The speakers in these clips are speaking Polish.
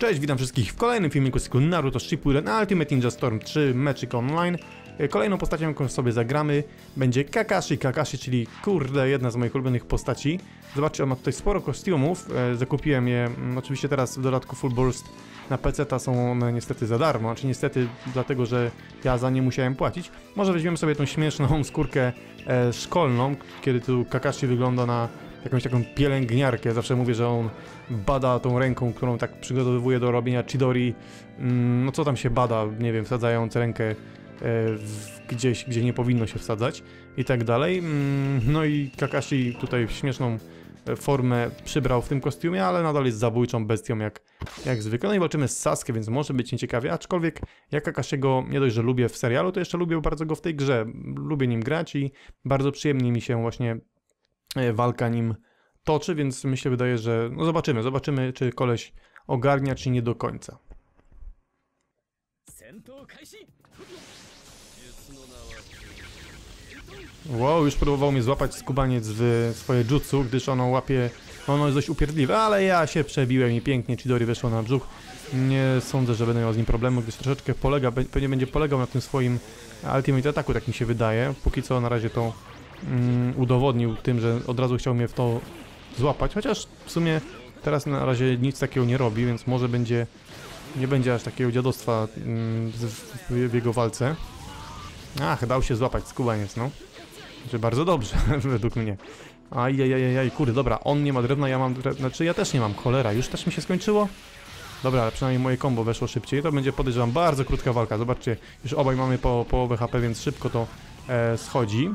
Cześć, witam wszystkich w kolejnym filmiku z cyklu Naruto Shippuden Ultimate Ninja Storm 3 Meczyk Online. E, Kolejną postacią, jaką sobie zagramy, będzie Kakashi. Kakashi, czyli kurde, jedna z moich ulubionych postaci. Zobaczcie, on ma tutaj sporo kostiumów. E, Zakupiłem je, mm, oczywiście teraz w dodatku Full Burst na PC ta są one niestety za darmo. Znaczy niestety dlatego, że ja za nie musiałem płacić. Może weźmiemy sobie tą śmieszną skórkę e, szkolną, kiedy tu Kakashi wygląda na jakąś taką pielęgniarkę. Zawsze mówię, że on bada tą ręką, którą tak przygotowuje do robienia chidori. Mm, No co tam się bada, nie wiem, wsadzając rękę e, gdzieś, gdzie nie powinno się wsadzać i tak dalej. Mm, No i Kakashi tutaj śmieszną e, formę przybrał w tym kostiumie, ale nadal jest zabójczą bestią jak, jak zwykle. No i walczymy z Sasuke, więc może być nieciekawie, aczkolwiek ja Kakashiego nie dość, że lubię w serialu, to jeszcze lubię bardzo go w tej grze. Lubię nim grać i bardzo przyjemnie mi się właśnie E, walka nim toczy, więc mi się wydaje, że no zobaczymy, zobaczymy, czy koleś ogarnia, czy nie do końca. Wow, już próbował mnie złapać skubaniec w swoje jutsu, gdyż ono łapie, ono jest dość upierdliwe, ale ja się przebiłem i pięknie Chidori weszło na brzuch. Nie sądzę, że będę miał z nim problemu, gdyż troszeczkę polega, pewnie będzie polegał na tym swoim Ultimate Ataku, tak mi się wydaje. Póki co na razie to mm, udowodnił tym, że od razu chciał mnie w to złapać, chociaż w sumie teraz na razie nic takiego nie robi, więc może będzie, nie będzie aż takiego dziadostwa mm, w, w, jego walce. Ach, dał się złapać skubaniec, no. Że bardzo dobrze, według mnie. Ajajajajaj, kurde, dobra, on nie ma drewna, ja mam drewno, znaczy ja też nie mam, cholera, już też mi się skończyło? Dobra, ale przynajmniej moje combo weszło szybciej, to będzie podejrzewam bardzo krótka walka, zobaczcie, już obaj mamy po połowę HP, więc szybko to e, schodzi.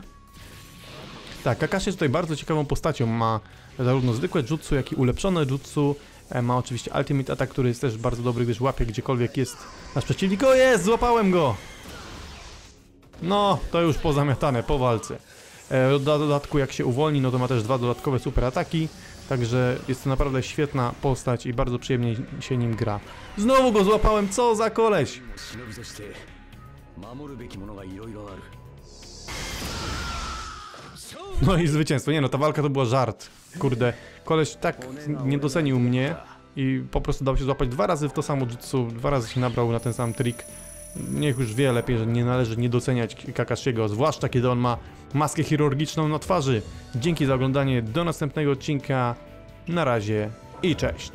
Tak, Kakashi jest tutaj bardzo ciekawą postacią, ma zarówno zwykłe jutsu, jak i ulepszone jutsu, e, ma oczywiście ultimate attack, który jest też bardzo dobry, gdyż łapie gdziekolwiek jest nasz przeciwnik. O jest, złapałem go! No, to już pozamiatane, po walce. E, do dodatku jak się uwolni, no to ma też dwa dodatkowe super ataki, także jest to naprawdę świetna postać i bardzo przyjemnie się nim gra. Znowu go złapałem, co za koleś! No i zwycięstwo. Nie no, ta walka to była żart. Kurde, koleś tak nie docenił mnie i po prostu dał się złapać dwa razy w to samo jutsu, dwa razy się nabrał na ten sam trik. Niech już wie lepiej, że nie należy nie doceniać Kakashiego, zwłaszcza kiedy on ma maskę chirurgiczną na twarzy. Dzięki za oglądanie, do następnego odcinka. Na razie i cześć.